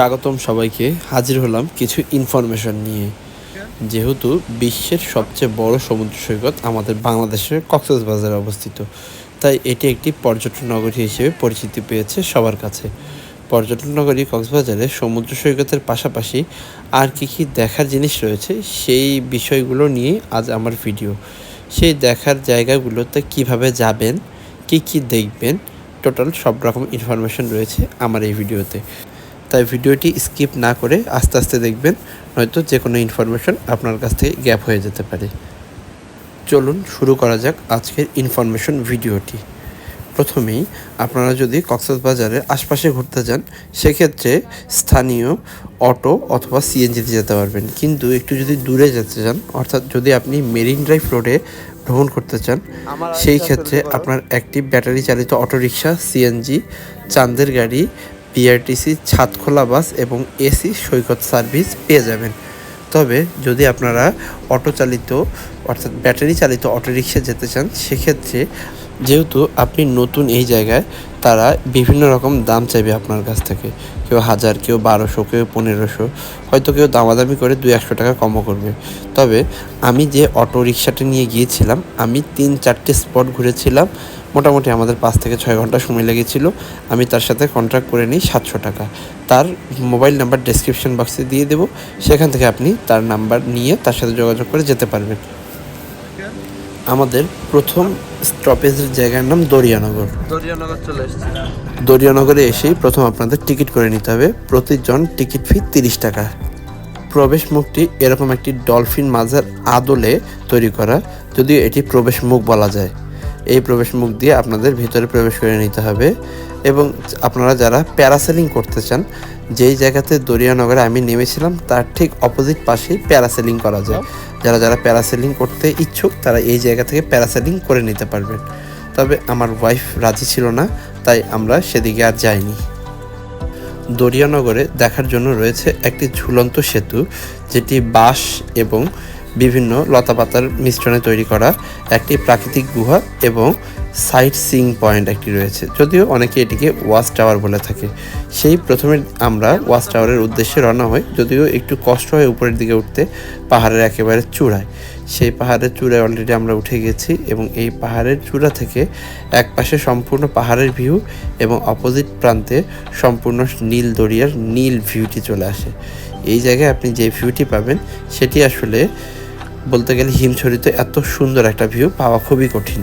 স্বাগতম সবাইকে। হাজির হলাম কিছু ইনফরমেশন নিয়ে। যেহেতু বিশ্বের সবচেয়ে বড় সমুদ্র সৈকত আমাদের বাংলাদেশের কক্সবাজারে অবস্থিত। তাই এটি একটি পর্যটন নগরী হিসেবে পরিচিতি পেয়েছে সবার কাছে। পর্যটন নগরী কক্সবাজারে সমুদ্র সৈকতের পাশাপাশি আর কি কি দেখার জিনিস রয়েছে সেই বিষয়গুলো নিয়ে আজ আমার ভিডিও। সেই দেখার জায়গাগুলোতে কীভাবে যাবেন, কি কি দেখবেন, টোটাল সব রকম ইনফরমেশন রয়েছে আমার এই ভিডিওতে। তাই ভিডিওটি স্কিপ না করে আস্তে আস্তে দেখবেন নয়তো যে কোনো ইনফরমেশন আপনার কাছ থেকে গ্যাপ হয়ে যেতে পারে। চলুন শুরু করা যাক আজকের ইনফরমেশন ভিডিওটি। প্রথমেই আপনারা যদি কক্সবাজারের আশপাশে ঘুরতে যান সেক্ষেত্রে স্থানীয় অটো অথবা সিএনজিতে যেতে পারবেন। কিন্তু একটু যদি দূরে যেতে চান অর্থাৎ যদি আপনি মেরিন ড্রাইভ রোডে ভ্রমণ করতে চান সেই ক্ষেত্রে আপনার একটি ব্যাটারি চালিত অটোরিকশা সিএনজি চাঁদের গাড়ি বিআরটিসি ছাদখোলা বাস এবং এসি সৈকত সার্ভিস পেয়ে যাবেন। তবে যদি আপনারা অটো চালিত, অর্থাৎ ব্যাটারি চালিত অটোরিকশা যেতে চান, সেক্ষেত্রে যেহেতু আপনি নতুন এই জায়গায়, তারা বিভিন্ন রকম দাম চাইবে আপনার কাছ থেকে। কেউ হাজার, কেউ বারোশো, কেউ পনেরোশো, হয়তো কেউ দামাদামি করে দুই একশো টাকা কমও করবে। তবে আমি যে অটো রিক্সাটা নিয়ে গিয়েছিলাম, আমি তিন চারটে স্পট ঘুরেছিলাম। মোটামুটি আমাদের পাঁচ থেকে ছয় ঘণ্টা সময় লেগেছিল। আমি তার সাথে কন্ট্রাক্ট করে নিই সাতশো টাকা। তার মোবাইল নাম্বার ডেসক্রিপশন বক্সে দিয়ে দেবো। সেখান থেকে আপনি তার নাম্বার নিয়ে তার সাথে যোগাযোগ করে যেতে পারবেন। আমাদের প্রথম স্টপেজের জায়গার নাম দরিয়ানগর। দরিয়ানগর চলে এসেছি। দরিয়ানগরে এসেই প্রথম আপনাদের টিকিট করে নিতে হবে। প্রতিজন টিকিট ফি তিরিশ টাকা। প্রবেশ মুখটি এরকম একটি ডলফিন মাঝের আদলে তৈরি করা। যদিও এটি প্রবেশ মুখ বলা যায়। এই প্রবেশ মুখ দিয়ে আপনাদের ভিতরে প্রবেশ করে নিতে হবে এবং আপনারা যারা প্যারাসেলিং করতে চান, যেই জায়গাতে দরিয়ানগরে আমি নেমেছিলাম, তার ঠিক অপোজিট পাশেই প্যারাসেলিং করা যায়। যারা যারা প্যারাসেলিং করতে ইচ্ছুক, তারা এই জায়গা থেকে প্যারাসেলিং করে নিতে পারবেন। তবে আমার ওয়াইফ রাজি ছিল না, তাই আমরা সেদিকে আর যাইনি। দরিয়ানগরে দেখার জন্য রয়েছে একটি ঝুলন্ত সেতু, যেটি বাঁশ এবং বিভিন্ন লতাপাতার মিশ্রণে তৈরি করা একটি প্রাকৃতিক গুহা এবং সাইট সিং পয়েন্ট একটি রয়েছে। যদিও অনেকে এটিকে ওয়াচ টাওয়ার বলে থাকে। সেই প্রথমে আমরা ওয়াচ টাওয়ারের উদ্দেশ্যে রওনা হই, যদিও একটু কষ্ট হয় উপরের দিকে উঠতে পাহাড়ের একেবারে চূড়ায়। সেই পাহাড়ের চূড়ায় অলরেডি আমরা উঠে গেছি এবং এই পাহাড়ের চূড়া থেকে এক পাশে সম্পূর্ণ পাহাড়ের ভিউ এবং অপোজিট প্রান্তে সম্পূর্ণ নীল দরিয়ার নীল ভিউটি চলে আসে। এই জায়গায় আপনি যে ভিউটি পাবেন, সেটি আসলে বলতে গেলে হিমছড়িতে এত সুন্দর একটা ভিউ পাওয়া খুবই কঠিন।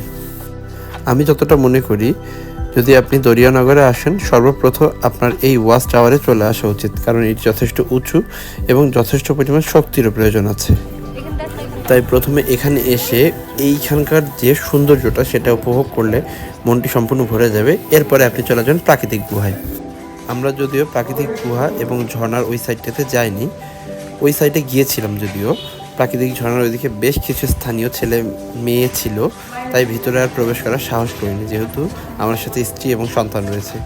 আমি যতটা মনে করি, যদি আপনি দরিয়ানগরে আসেন, সর্বপ্রথম আপনার এই ওয়াচ টাওয়ারে চলে আসা উচিত, কারণ এটি যথেষ্ট উঁচু এবং যথেষ্ট পরিমাণ শক্তিরও প্রয়োজন আছে। তাই প্রথমে এখানে এসে এইখানকার যে সৌন্দর্যটা সেটা উপভোগ করলে মনটি সম্পূর্ণ ভরে যাবে। এরপরে আপনি চলে যান প্রাকৃতিক গুহায়। আমরা যদিও প্রাকৃতিক গুহা এবং ঝর্নার ওই সাইডটাতে যাইনি, ওই সাইডে গিয়েছিলাম যদিও। প্রাকৃতিক ঝর্ণার ওইদিকে বেশ কিছু স্থানীয় ছেলে মেয়ে ছিল তাই ভিতরে আর প্রবেশ করার সাহস করিনি যেহেতু আমার সাথে স্ত্রী এবং সন্তান রয়েছে।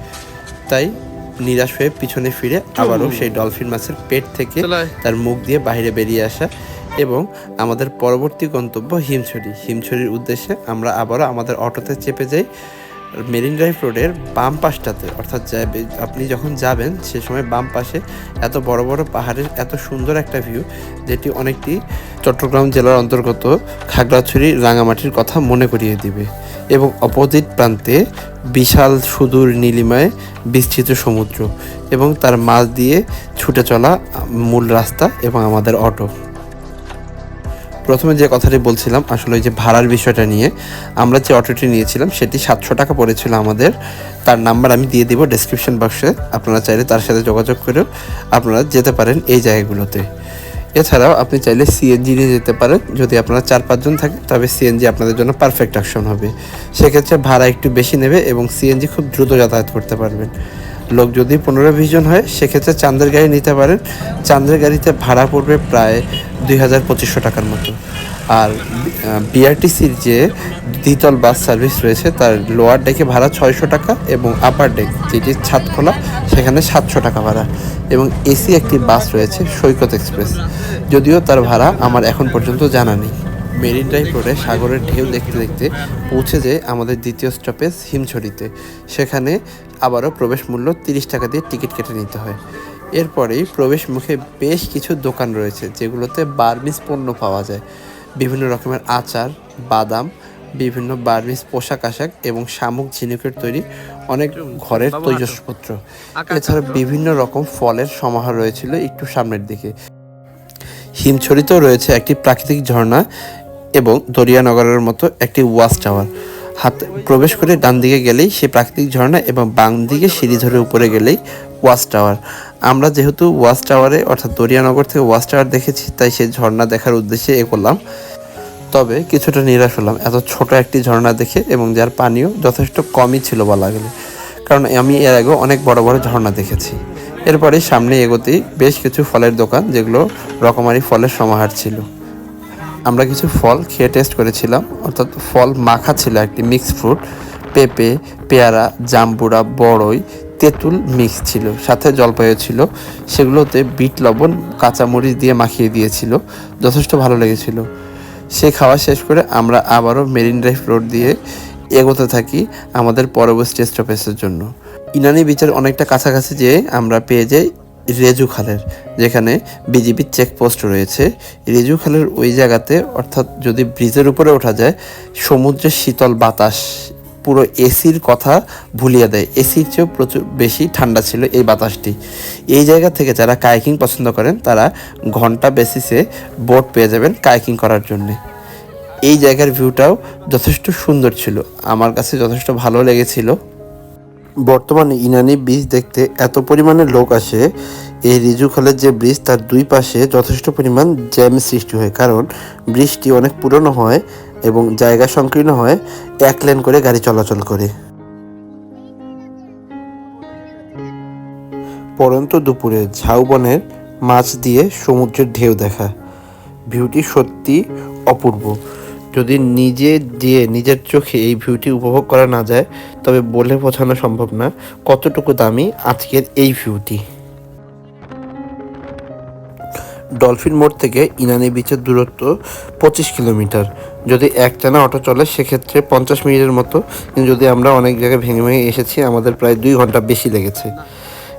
তাই নিরাশ হয়ে পিছনে ফিরে আবারও সেই ডলফিন মাছের পেট থেকে তার মুখ দিয়ে বাইরে বেরিয়ে আসা এবং আমাদের পরবর্তী গন্তব্য হিমছড়ি। হিমছড়ির উদ্দেশ্যে আমরা আবারও আমাদের অটোতে চেপে যাই। মেরিন ড্রাইভ রোডের বাম পাশটাতে, অর্থাৎ আপনি যখন যাবেন, সে সময় বাম পাশে এত বড় বড় পাহাড়ের এত সুন্দর একটা ভিউ যেটি অনেকটি চট্টগ্রাম জেলার অন্তর্গত খাগড়াছড়ি রাঙামাটির কথা মনে করিয়ে দিবে এবং অপোজিট প্রান্তে বিশাল সুদূর নীলিমায় বিস্তৃত সমুদ্র এবং তার মাঝ দিয়ে ছুটে চলা মূল রাস্তা এবং আমাদের অটো। প্রথমে যে কথাটি বলছিলাম, আসলে ওই যে ভাড়ার বিষয়টা নিয়ে, আমরা যে অটোটি নিয়েছিলাম, সেটি সাতশো টাকা পড়েছিল আমাদের। তার নাম্বার আমি দিয়ে দিব ডেসক্রিপশন বক্সে আপনারা চাইলে তার সাথে যোগাযোগ করেও আপনারা যেতে পারেন এই জায়গাগুলোতে। এছাড়াও আপনি চাইলে সিএনজি নিয়ে যেতে পারেন। যদি আপনারা চার পাঁচজন থাকে তবে সিএনজি আপনাদের জন্য পারফেক্ট অপশন হবে। সেক্ষেত্রে ভাড়া একটু বেশি নেবে এবং সিএনজি খুব দ্রুত যাতায়াত করতে পারবেন। লোক যদি পনেরো বিশ জন হয়, সেক্ষেত্রে চাঁদের গাড়ি নিতে পারেন। চাঁদের গাড়িতে ভাড়া পড়বে প্রায় দুই হাজার পঁচিশশো টাকার মতো। আর বিআরটিসির যে দ্বিতল বাস সার্ভিস রয়েছে, তার লোয়ার ডেকে ভাড়া ছয়শো টাকা এবং আপার ডেক, যেটি ছাদ খোলা সেখানে সাতশো টাকা ভাড়া। এবং এসি একটি বাস রয়েছে, সৈকত এক্সপ্রেস। যদিও তার ভাড়া আমার এখন পর্যন্ত জানা নেই। মেরিন ড্রাইভ রোডে সাগরের ঢেউ দেখতে দেখতে পৌঁছে যায় আমাদের দ্বিতীয় স্টপেজ হিমছড়িতে সেখানে আবারও প্রবেশ মূল্য তিরিশ টাকা দিয়ে টিকিট কেটে নিতে হয়। এরপরেই প্রবেশ মুখে বেশ কিছু দোকান রয়েছে, যেগুলোতে বার্মিস পণ্য পাওয়া যায়। বিভিন্ন রকমের আচার, বাদাম, বিভিন্ন বার্মিস পোশাক আশাক এবং শামুক ঝিনুকের তৈরি অনেক ঘরের তৈজসপত্র। এছাড়া বিভিন্ন রকম ফলের সমাহার রয়েছিল একটু সামনের দিকে। হিমছড়িতেও রয়েছে একটি প্রাকৃতিক ঝর্ণা এবং দরিয়ানগরের মতো একটি ওয়াচ টাওয়ার। হাত প্রবেশ করে ডান দিকে গেলেই সে প্রাকৃতিক ঝর্ণা এবং বাম দিকে সিঁড়ি ধরে উপরে গেলেই ওয়াচ টাওয়ার। আমরা যেহেতু ওয়াচ টাওয়ারে অর্থাৎ দরিয়ানগর থেকে ওয়াচ টাওয়ার দেখেছি, তাই সেই ঝর্ণা দেখার উদ্দেশ্যে এ করলাম। তবে কিছুটা নিরাশ হলাম। এত ছোট একটি ঝর্ণা দেখে এবং যার পানিও যথেষ্ট কমই ছিল বলা গেলে। কারণ আমি এর আগেও অনেক বড় বড় ঝর্ণা দেখেছি। এরপরে সামনে এগোতেই বেশ কিছু ফলের দোকান, যেগুলো রকমারি ফলের সমাহার ছিল। আমরা কিছু ফল খেয়ে টেস্ট করেছিলাম। অর্থাৎ ফল মাখা ছিল একটি মিক্স ফ্রুট পেঁপে, পেয়ারা জাম্বুরা বড়ই, তেঁতুল মিক্স ছিল। সাথে জলপাইও ছিল। সেগুলোতে বিট, লবণ, কাঁচামরিচ দিয়ে মাখিয়ে দিয়েছিল। যথেষ্ট ভালো লেগেছিল। সে খাওয়া শেষ করে আমরা আবারও মেরিন ড্রাইভ রোড দিয়ে এগোতে থাকি আমাদের পরবর্তী স্টপেজের জন্য। ইনানি বিচের অনেকটা কাছাকাছি যেয়ে আমরা পেয়ে যাই রেজু খালের, যেখানে বিজিবির চেকপোস্ট রয়েছে। রেজু খালের ওই জায়গাতে, অর্থাৎ যদি ব্রিজের উপরে ওঠা যায়, সমুদ্রের শীতল বাতাস, পুরো এসির কথা ভুলিয়ে দেয়। এসির চেয়েও প্রচুর বেশি ঠান্ডা ছিল এই বাতাসটি। এই জায়গা থেকে যারা কাইকিং পছন্দ করেন, তারা ঘণ্টা বেসিসে বোট পেয়ে যাবেন কাইকিং করার জন্যে। এই জায়গার ভিউটাও যথেষ্ট সুন্দর ছিল। আমার কাছে যথেষ্ট ভালো লেগেছিল। বর্তমানে ইনানি ব্রিজ দেখতে এত পরিমাণে লোক আসে, এই রিজু খালের যে ব্রিজ তার দুই পাশে যথেষ্ট পরিমাণ জ্যাম সৃষ্টি হয়। কারণ ব্রিজটি অনেক পুরনো হয় এবং জায়গা সংকীর্ণ হয়, এক লেন করে গাড়ি চলাচল করে। পরন্ত দুপুরে ঝাউবনের মাছ দিয়ে সমুদ্রের ঢেউ দেখা। ভিউটি সত্যি অপূর্ব। যদি নিজে দিয়ে নিজের চোখে এই ভিউটি উপভোগ করা না যায়, তবে বলে বোঝানো সম্ভব না কতটুকু দামি আজকের এই ভিউটি। ডলফিন মোড় থেকে ইনানি বিচের দূরত্ব পঁচিশ কিলোমিটার। যদি একটানা অটো চলে, সেক্ষেত্রে পঞ্চাশ মিনিটের মতো। কিন্তু যদি আমরা অনেক জায়গায় ভেঙে ভেঙে এসেছি, আমাদের প্রায় দুই ঘণ্টা বেশি লেগেছে।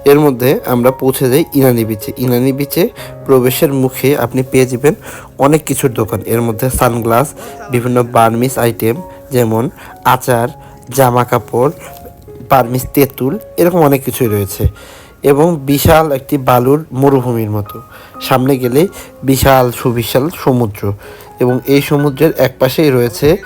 এর মধ্যে আমরা পৌঁছে যাই ইনানি বিচে ইনানি বিচে প্রবেশের মুখে আপনি পেয়ে যাবেন অনেক কিছুর দোকান। এর মধ্যে সানগ্লাস, বিভিন্ন বার্মিস আইটেম যেমন আচার জামা কাপড় বার্মিস তেঁতুল, এরকম অনেক কিছুই রয়েছে। এবং বিশাল একটি বালুর মরুভূমির মতো। সামনে গেলে বিশাল সুবিশাল সমুদ্র। এবং এই সমুদ্রের এক পাশেই রয়েছে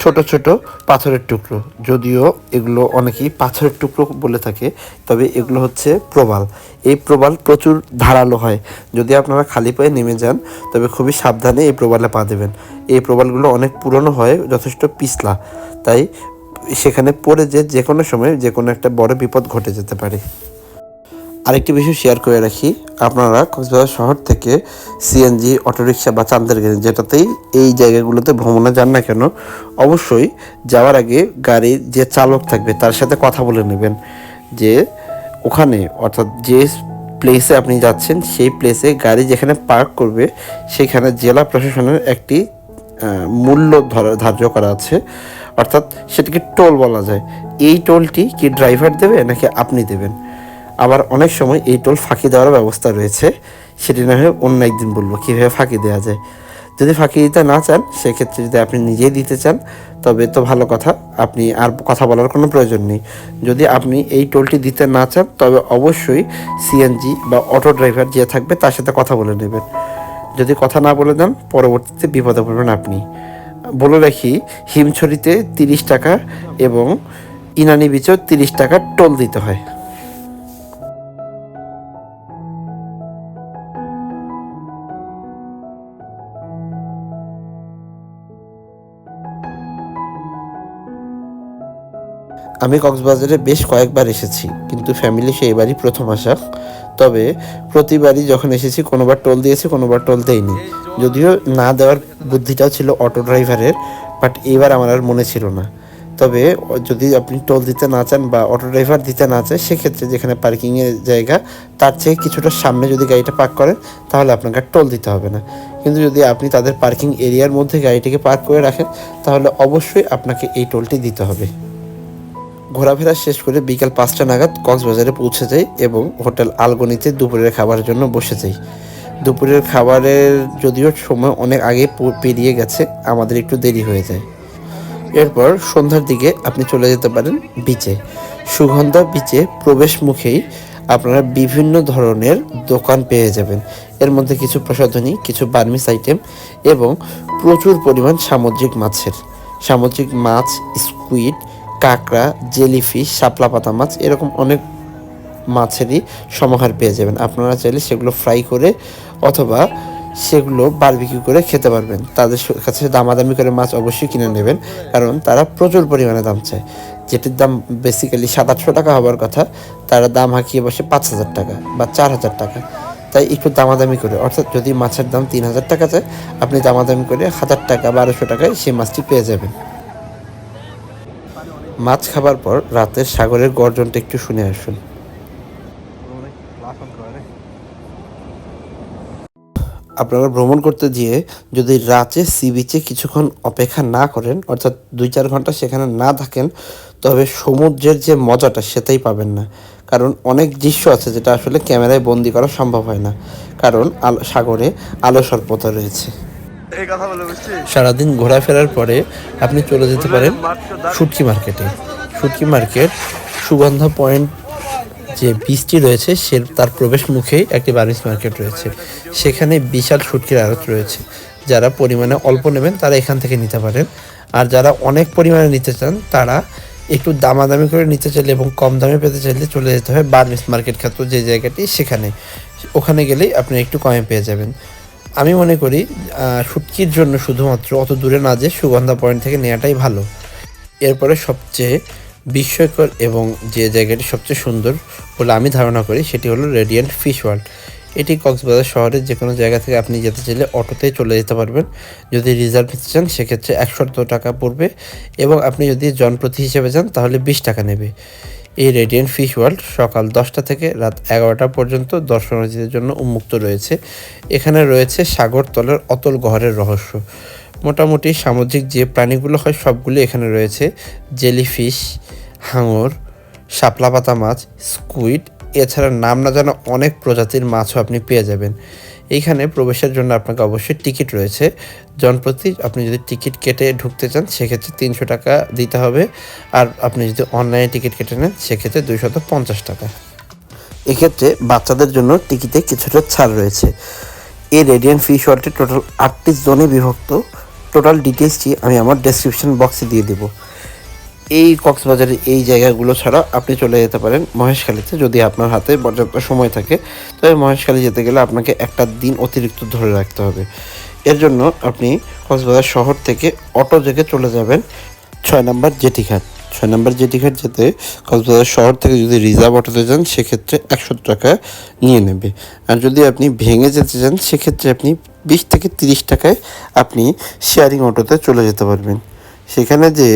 ছোট ছোট পাথরের টুকরো। যদিও এগুলো অনেকেই পাথরের টুকরো বলে থাকে, তবে এগুলো হচ্ছে প্রবাল। এই প্রবাল প্রচুর ধারালো হয়। যদি আপনারা খালি পায়ে নেমে যান, তবে খুবই সাবধানে এই প্রবালে পা দেবেন। এই প্রবালগুলো অনেক পুরনো হয়, যথেষ্ট পিছলা। তাই সেখানে পড়ে যে যে কোনো সময় যে কোনো একটা বড় বিপদ ঘটে যেতে পারে। আরেকটি বিষয় শেয়ার করে রাখি। আপনারা কক্সবাজার শহর থেকে সিএনজি অটোরিকশা বা চান্দের গাড়ি যেটাতেই এই জায়গাগুলোতে ভ্রমণে যান না কেন, অবশ্যই যাওয়ার আগে গাড়ির যে চালক থাকবে তার সাথে কথা বলে নেবেন যে ওখানে অর্থাৎ যে প্লেসে আপনি যাচ্ছেন সেই প্লেসে গাড়ি যেখানে পার্ক করবে সেখানে জেলা প্রশাসনের একটি মূল্য ধরা- ধার্য করা আছে। অর্থাৎ সেটাকে টোল বলা যায়। এই টোলটি কি ড্রাইভার দেবে নাকি আপনি দেবেন? আবার অনেক সময় এই টোল ফাঁকি দেওয়ার ব্যবস্থা রয়েছে। সেটি না হয় অন্য একদিন বলব, কীভাবে ফাঁকি দেওয়া যায়। যদি ফাঁকি দিতে না চান, সেক্ষেত্রে যদি আপনি নিজেই দিতে চান, তবে তো ভালো কথা, আপনি আর কথা বলার কোনো প্রয়োজন নেই। যদি আপনি এই টোলটি দিতে না চান, তবে অবশ্যই সিএনজি বা অটো ড্রাইভার যে থাকবে, তার সাথে কথা বলে নেবেন। যদি কথা না বলে দেন, পরবর্তীতে বিপদে পড়বেন আপনি। বলে রাখি, হিমছড়িতে তিরিশ টাকা এবং ইনানি বিচেও তিরিশ টাকা টোল দিতে হয়। আমি কক্সবাজারে বেশ কয়েকবার এসেছি, কিন্তু ফ্যামিলি সেইবারই প্রথম আসা। তবে প্রতিবারই যখন এসেছি, কোনোবার টোল দিয়েছি, কোনোবার টোল দেয়নি। যদিও না দেওয়ার বুদ্ধিটাও ছিল অটো ড্রাইভারের বাট এবার আমার আর মনে ছিল না। তবে যদি আপনি টোল দিতে না চান বা অটো ড্রাইভার দিতে না চায়, সেক্ষেত্রে যেখানে পার্কিংয়ের জায়গা, তার চেয়ে কিছুটা সামনে যদি গাড়িটা পার্ক করেন, তাহলে আপনাকে টোল দিতে হবে না। কিন্তু যদি আপনি তাদের পার্কিং এরিয়ার মধ্যে গাড়িটিকে পার্ক করে রাখেন, তাহলে অবশ্যই আপনাকে এই টোলটি দিতে হবে। ঘোরাফেরা শেষ করে বিকাল পাঁচটা নাগাদ কক্সবাজারে পৌঁছে যাই এবং হোটেল আলগনিতে দুপুরের খাবারের জন্য বসে যাই। দুপুরের খাবারের যদিও সময় অনেক আগে পেরিয়ে গেছে, আমাদের একটু দেরি হয়ে যায়। এরপর সন্ধ্যার দিকে আপনি চলে যেতে পারেন বিচে সুগন্ধা বিচে প্রবেশ মুখেই আপনারা বিভিন্ন ধরনের দোকান পেয়ে যাবেন। এর মধ্যে কিছু প্রসাধনী, কিছু বার্মিস আইটেম এবং প্রচুর পরিমাণ সামুদ্রিক মাছের। সামুদ্রিক মাছ, স্কুইড কাঁকড়া, জেলিফিশ, শাপলা পাতা মাছ এরকম অনেক মাছেরই সমাহার পেয়ে যাবেন। আপনারা চাইলে সেগুলো ফ্রাই করে অথবা সেগুলো বারবিকিউ করে খেতে পারবেন। তাদের কাছে দামাদামি করে মাছ অবশ্যই কিনে নেবেন, কারণ তারা প্রচুর পরিমাণে দাম চায়। যেটির দাম বেসিক্যালি সাত আটশো টাকা হওয়ার কথা, তারা দাম হাঁকিয়ে বসে পাঁচ হাজার টাকা বা চার হাজার টাকা। তাই একটু দামাদামি করে, অর্থাৎ যদি মাছের দাম তিন হাজার টাকা চায়, আপনি দামাদামি করে হাজার টাকা বারোশো টাকায় সেই মাছটি পেয়ে যাবেন। মাছ খাবার পর রাতের সাগরের গর্জনটা একটু শুনে আসুন। আপনারা ভ্রমণ করতে গিয়ে যদি রাতে সি বিচে কিছুক্ষণ অপেক্ষা না করেন, অর্থাৎ দুই চার ঘণ্টা সেখানে না থাকেন, তবে সমুদ্রের যে মজাটা সেটাই পাবেন না। কারণ অনেক দৃশ্য আছে যেটা আসলে ক্যামেরায় বন্দি করা সম্ভব হয় না। কারণ সাগরে আলো স্বল্পতা রয়েছে। সারাদিন ঘোরাফেরার পরে আপনি চলে যেতে পারেন শুটকি মার্কেটে। শুটকি মার্কেট সুগন্ধা পয়েন্ট যে বীজটি রয়েছে সে তার প্রবেশ মুখেই একটি বার্মিস মার্কেট রয়েছে। সেখানে বিশাল শুটকির আড়ত রয়েছে। যারা পরিমাণে অল্প নেবেন তারা এখান থেকে নিতে পারেন। আর যারা অনেক পরিমাণে নিতে চান তারা একটু দামাদামি করে নিতে চাইলে এবং কম দামে পেতে চাইলে চলে যেতে হবে বার্মিস মার্কেট খ্যাত যে জায়গাটি সেখানে। ওখানে গেলেই আপনি একটু কমে পেয়ে যাবেন। আমি মনে করি শুটকির জন্য শুধুমাত্র অত দূরে না যে সুগন্ধা পয়েন্ট থেকে নেওয়াটাই ভালো। এরপরে সবচেয়ে বিস্ময়কর এবং যে জায়গাটি সবচেয়ে সুন্দর বলে আমি ধারণা করি, সেটি হলো রেডিয়েন্ট ফিশ ওয়ার্ল্ড এটি কক্সবাজার শহরের যে কোনো জায়গা থেকে আপনি যেতে চাইলে অটোতেই চলে যেতে পারবেন। যদি রিজার্ভ নিতে চান, সেক্ষেত্রে একশো টাকা পড়বে এবং আপনি যদি জনপ্রতি হিসেবে যান, তাহলে বিশ টাকা নেবে। এই রেডিয়েন্ট ফিশ ওয়ার্ল্ড সকাল দশটা থেকে রাত এগারোটা পর্যন্ত দর্শনার্থীদের জন্য উন্মুক্ত রয়েছে। এখানে রয়েছে সাগর তলের অতল গহরের রহস্য। মোটামুটি সামুদ্রিক যে প্রাণীগুলো হয় সবগুলো এখানে রয়েছে। জেলিফিশ, হাঙর শাপলা পাতা মাছ, স্কুইড, এছাড়া নাম না জানা অনেক প্রজাতির মাছও আপনি পেয়ে যাবেন। এইখানে প্রবেশের জন্য আপনাকে অবশ্যই টিকিট রয়েছে। জনপ্রতি আপনি যদি টিকিট কেটে ঢুকতে চান, সেক্ষেত্রে তিনশো টাকা দিতে হবে। আর আপনি যদি অনলাইনে টিকিট কেটে নেন, সেক্ষেত্রে দুইশত পঞ্চাশ টাকা। এক্ষেত্রে বাচ্চাদের জন্য টিকিটে কিছুটা ছাড় রয়েছে। এই রেডিয়ান ফিশ ওয়ার্ল্ডে টোটাল আটটি জোনে বিভক্ত। টোটাল ডিটেলসটি আমি আমার ডেসক্রিপশন বক্সে দিয়ে দেবো। এই কক্সবাজারের এই জায়গাগুলো ছাড়া আপনি চলে যেতে পারেন মহেশখালীতে যদি আপনার হাতে পর্যাপ্ত সময় থাকে। তবে মহেশখালী যেতে গেলে আপনাকে একটা দিন অতিরিক্ত ধরে রাখতে হবে। এর জন্য আপনি কক্সবাজার শহর থেকে অটো থেকে চলে যাবেন ছয় নম্বর জেটিঘাট। ছয় নম্বর জেটিঘাট যেতে কক্সবাজার শহর থেকে যদি রিজার্ভ অটোতে যান, সেক্ষেত্রে একশো টাকা নিয়ে নেবে। আর যদি আপনি ভেঙে যেতে চান, সেক্ষেত্রে আপনি বিশ থেকে তিরিশ টাকায় আপনি শেয়ারিং অটোতে চলে যেতে পারবেন। সেখানে যে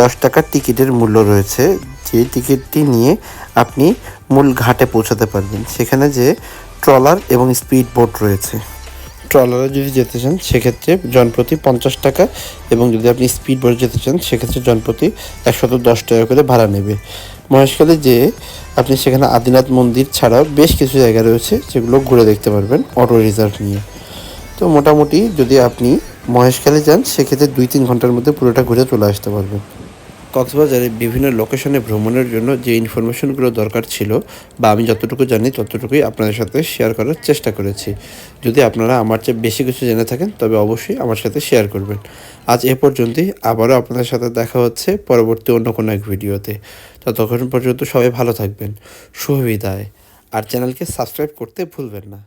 দশ টাকার টিকিটের মূল্য রয়েছে, যে টিকিটটি নিয়ে আপনি মূল ঘাটে পৌঁছাতে পারবেন। সেখানে যে ট্রলার এবং স্পিড বোট রয়েছে। ট্রলারে যদি যেতে চান, সেক্ষেত্রে জনপ্রতি পঞ্চাশ টাকা এবং যদি আপনি স্পিড বোটে যেতে চান, সেক্ষেত্রে জনপ্রতি একশত দশ টাকা করে ভাড়া নেবে। মহেশখালী যে আপনি সেখানে আদিনাথ মন্দির ছাড়াও বেশ কিছু জায়গা রয়েছে, যেগুলো ঘুরে দেখতে পারবেন, অটো রিজার্ভ নিয়ে। তো মোটামুটি যদি আপনি মহেশখালী যান, সেক্ষেত্রে দুই তিন ঘণ্টার মধ্যে পুরোটা ঘুরে চলে আসতে পারবেন কক্সবাজারে বিভিন্ন লোকেশনে ভ্রমণের জন্য যে ইনফরমেশনগুলো দরকার ছিল বা আমি যতটুকু জানি ততটুকুই আপনাদের সাথে শেয়ার করার চেষ্টা করেছি। যদি আপনারা আমার চেয়ে বেশি কিছু জেনে থাকেন, তবে অবশ্যই আমার সাথে শেয়ার করবেন। আজ এ পর্যন্তই, আবারও আপনাদের সাথে দেখা হচ্ছে পরবর্তী অন্য কোনো এক ভিডিওতে। ততক্ষণ পর্যন্ত সবাই ভালো থাকবেন শুভ বিদায় আর চ্যানেলকে সাবস্ক্রাইব করতে ভুলবেন না।